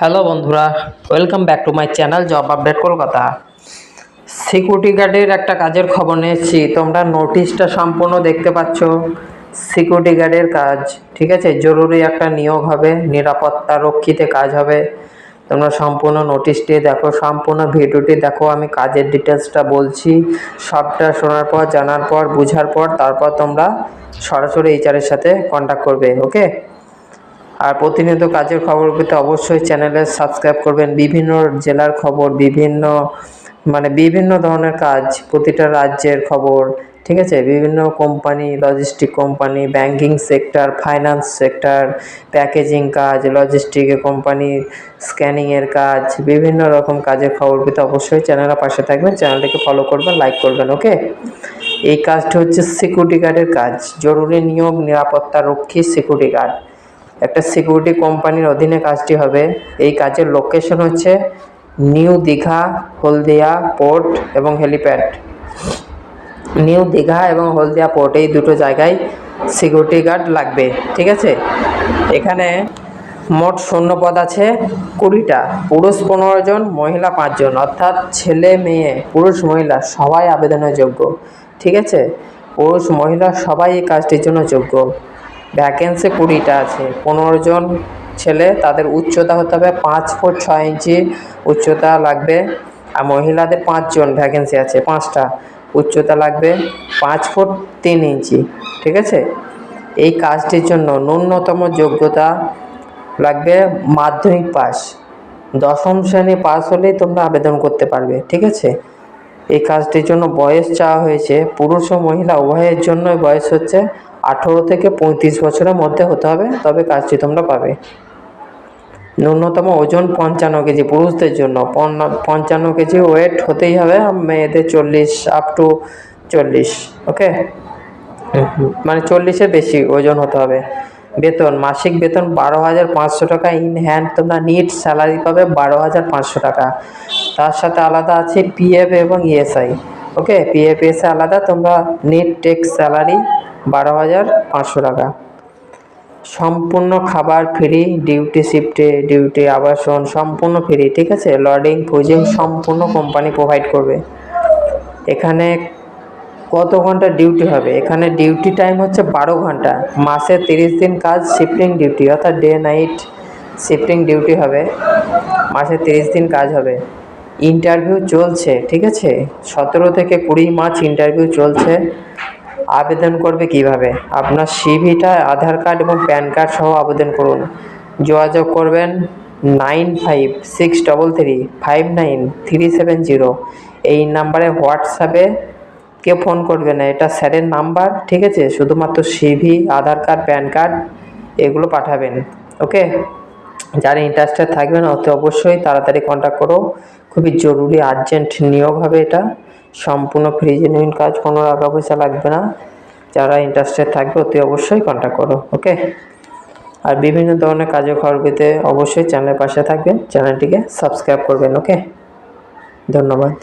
Hello বন্ধুরা welcome back to my channel job update Kolkata. Security গার্ডের একটা কাজের খবর নিয়েছি, তোমরা নোটিশটা সম্পূর্ণ দেখতে পাচ্ছ। সিকিউরিটি গার্ডের কাজ, ঠিক আছে? জরুরি একটা নিয়োগ হবে, নিরাপত্তা রক্ষীতে কাজ হবে। তোমরা সম্পূর্ণ নোটিশটি দেখো, সম্পূর্ণ ভিডিওটি দেখো, আমি কাজের ডিটেলসটা বলছি। সবটা শোনার পর, জানার পর, বোঝার পর, তারপর তোমরা সরাসরি এইচআরের সাথে কন্ট্যাক্ট করবে ওকে আর প্রতিনিয়ত কাজের খবর পেতে অবশ্যই চ্যানেলে সাবস্ক্রাইব করবেন। বিভিন্ন জেলার খবর, বিভিন্ন মানে বিভিন্ন ধরনের কাজ, প্রতিটা রাজ্যের খবর, ঠিক আছে? বিভিন্ন company logistic company banking sector finance sector packaging কাজ লজিস্টিক কোম্পানি স্ক্যানিংয়ের কাজ, বিভিন্ন রকম কাজের খবর পেতে অবশ্যই চ্যানেলের পাশে থাকবেন। চ্যানেলটিকে ফলো করবেন লাইক করবেন ওকে এই কাজটা হচ্ছে সিকিউরিটি গার্ডের কাজ। জরুরি নিয়োগ, নিরাপত্তা রক্ষী সিকিউরিটি গার্ড একটা সিকিউরিটি কোম্পানির অধীনে কাজটি হবে। এই কাজের লোকেশন হচ্ছে নিউ দীঘা হলদিয়া পোর্ট এবং হেলিপ্যাড নিউ দীঘা এবং হলদিয়া পোর্ট এই দুটো জায়গায় সিকিউরিটি গার্ড লাগবে, ঠিক আছে? এখানে মোট শূন্যপদ আছে কুড়িটা, পুরুষ পনেরো জন, মহিলা পাঁচজন অর্থাৎ ছেলে, মেয়ে, পুরুষ, মহিলা, সবাই আবেদনের যোগ্য, ঠিক আছে? পুরুষ, মহিলা সবাই এই কাজটির জন্য যোগ্য। ভ্যাকেন্সি কুড়িটা আছে। পনেরো জন ছেলে, তাদের উচ্চতা হতে হবে পাঁচ ফুট ছয় ইঞ্চি। উচ্চতা লাগবে, আর মহিলাদের পাঁচজন ভ্যাকেন্সি আছে, পাঁচটা। উচ্চতা লাগবে পাঁচ ফুট তিন ইঞ্চি, ঠিক আছে? এই কাজটির জন্য ন্যূনতম যোগ্যতা লাগবে মাধ্যমিক পাস। দশম শ্রেণি পাস হলেই তোমরা আবেদন করতে পারবে, ঠিক আছে? এই কাজটির জন্য বয়স চাওয়া হয়েছে। পুরুষ ও মহিলা উভয়ের জন্যই বয়স হচ্ছে আঠেরো থেকে পঁয়ত্রিশ বছরের মধ্যে হতে হবে, তবে কাজটি তোমরা পাবে। ন্যূনতম ওজন পঞ্চান্ন কেজি, পুরুষদের জন্য পঞ্চান্ন কেজি ওয়েট হতেই হবে, মেয়েদের চল্লিশ আপ টু চল্লিশ ওকে মানে চল্লিশের বেশি ওজন হতে হবে। বেতন, মাসিক বেতন বারো হাজার পাঁচশো টাকা ইন হ্যান্ড তোমরা নিট স্যালারি পাবে বারো হাজার পাঁচশো টাকা। তার সাথে আলাদা আছে পিএফ এবং ইএসআই ওকে পিএফ এসে আলাদা, তোমরা নেট টেক্স স্যালারি বারো হাজার পাঁচশো টাকা। সম্পূর্ণ খাবার ফ্রি ডিউটি শিফটে ডিউটি আবাসন সম্পূর্ণ ফ্রি ঠিক আছে? লডিং ফুজিং সম্পূর্ণ কোম্পানি প্রোভাইড করবে। এখানে কত ঘণ্টা ডিউটি হবে? এখানে ডিউটি টাইম হচ্ছে বারো ঘণ্টা। মাসে তিরিশ দিন কাজ শিফটিং ডিউটি অর্থাৎ ডে নাইট শিফটিং ডিউটি হবে। মাসে তিরিশ দিন কাজ হবে। ইন্টারভিউ চলছে, ঠিক আছে? সতেরো থেকে কুড়ি মার্চ ইন্টারভিউ চলছে। আবেদন করবে কীভাবে? আপনার সিভিটা আধার কার্ড এবং প্যান কার্ড সহ আবেদন করুন। যোগাযোগ করবেন nine five six double three five nine three seven zero. এই নাম্বারে হোয়াটসঅ্যাপে কেউ ফোন করবে না। এটা স্যারের নাম্বার, ঠিক আছে? শুধুমাত্র CV Aadhaar card PAN card এগুলো পাঠাবেন, ওকে? যারা ইন্টারেস্টেড থাকবেন, অতি অবশ্যই তাড়াতাড়ি কন্ট্যাক্ট করো। খুবই জরুরি আর্জেন্ট নিয়োগ হবে এটা। সম্পূর্ণ ফ্রি জেনুইন কাজ, কোনো টাকা পয়সা লাগবে না। যারা ইন্টারেস্টেড থাকবে, অতি অবশ্যই কন্ট্যাক্ট করো ওকে আর বিভিন্ন ধরনের কাজে খবর পেতে অবশ্যই চ্যানেলের পাশে থাকবেন চ্যানেলটিকে সাবস্ক্রাইব করবেন ওকে ধন্যবাদ।